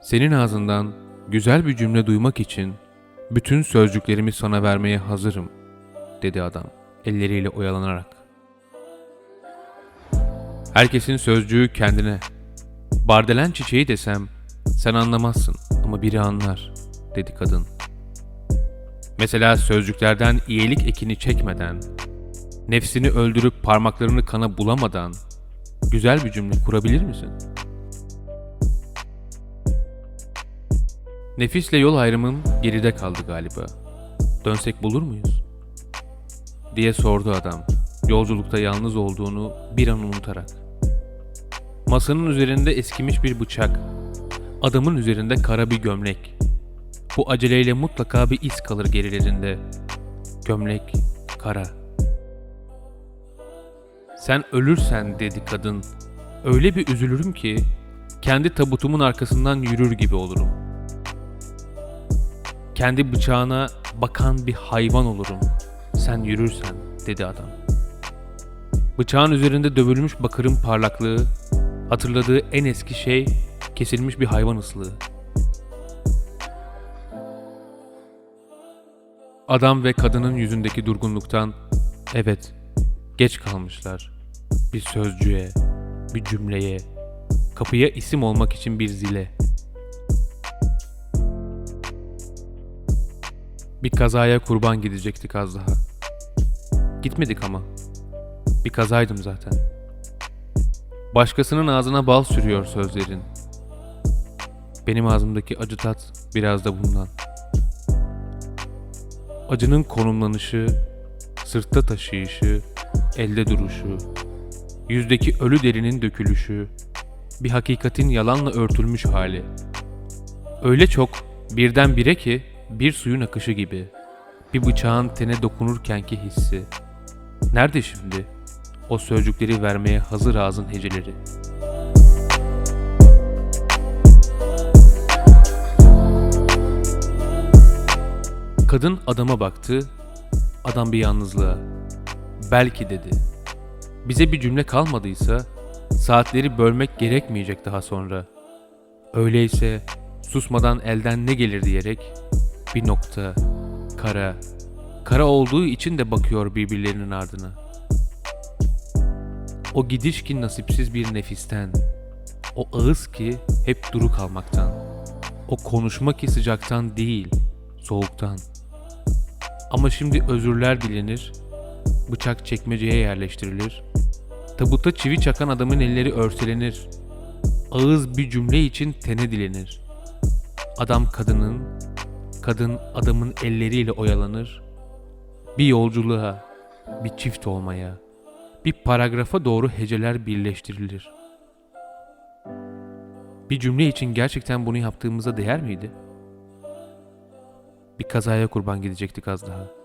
Senin ağzından güzel bir cümle duymak için bütün sözcüklerimi sana vermeye hazırım, dedi adam elleriyle oyalanarak. Herkesin sözcüğü kendine. Bardelen çiçeği desem sen anlamazsın ama biri anlar, dedi kadın. Mesela sözcüklerden iyilik ekini çekmeden, nefsini öldürüp parmaklarını kana bulamadan güzel bir cümle kurabilir misin? Nefisle yol ayrımım geride kaldı galiba. Dönsek bulur muyuz? diye sordu adam. Yolculukta yalnız olduğunu bir an unutarak. Masanın üzerinde eskimiş bir bıçak. Adamın üzerinde kara bir gömlek. Bu aceleyle mutlaka bir iz kalır gerilerinde. Gömlek kara. Sen ölürsen dedi kadın. Öyle bir üzülürüm ki kendi tabutumun arkasından yürür gibi olurum. Kendi bıçağına bakan bir hayvan olurum. Sen yürürsen dedi adam. Bıçağın üzerinde dövülmüş bakırın parlaklığı, hatırladığı en eski şey kesilmiş bir hayvan ıslığı. Adam ve kadının yüzündeki durgunluktan evet geç kalmışlar. Bir sözcüğe, bir cümleye, kapıya isim olmak için bir zile. Bir kazaya kurban gidecektik az daha. Gitmedik ama. Bir kazaydım zaten. Başkasının ağzına bal sürüyor sözlerin. Benim ağzımdaki acı tat biraz da bundan. Acının konumlanışı, sırtta taşıyışı, elde duruşu, yüzdeki ölü derinin dökülüşü, bir hakikatin yalanla örtülmüş hali. Öyle çok birden bire ki bir suyun akışı gibi. Bir bıçağın tene dokunurkenki hissi. Nerede şimdi? O sözcükleri vermeye hazır ağzın heceleri. Kadın adama baktı. Adam bir yalnızlığa. Belki dedi. Bize bir cümle kalmadıysa saatleri bölmek gerekmeyecek daha sonra. Öyleyse susmadan elden ne gelir diyerek bir nokta, kara, kara olduğu için de bakıyor birbirlerinin ardına. O gidiş ki nasipsiz bir nefisten, o ağız ki hep duru kalmaktan, o konuşma ki sıcaktan değil, soğuktan. Ama şimdi özürler dilenir, bıçak çekmeceye yerleştirilir, tabutta çivi çakan adamın elleri örselenir, ağız bir cümle için tene dilenir. Adam kadının, kadın adamın elleriyle oyalanır. Bir yolculuğa, bir çift olmaya, bir paragrafa doğru heceler birleştirilir. Bir cümle için gerçekten bunu yaptığımıza değer miydi? Bir kazaya kurban gidecektik az daha.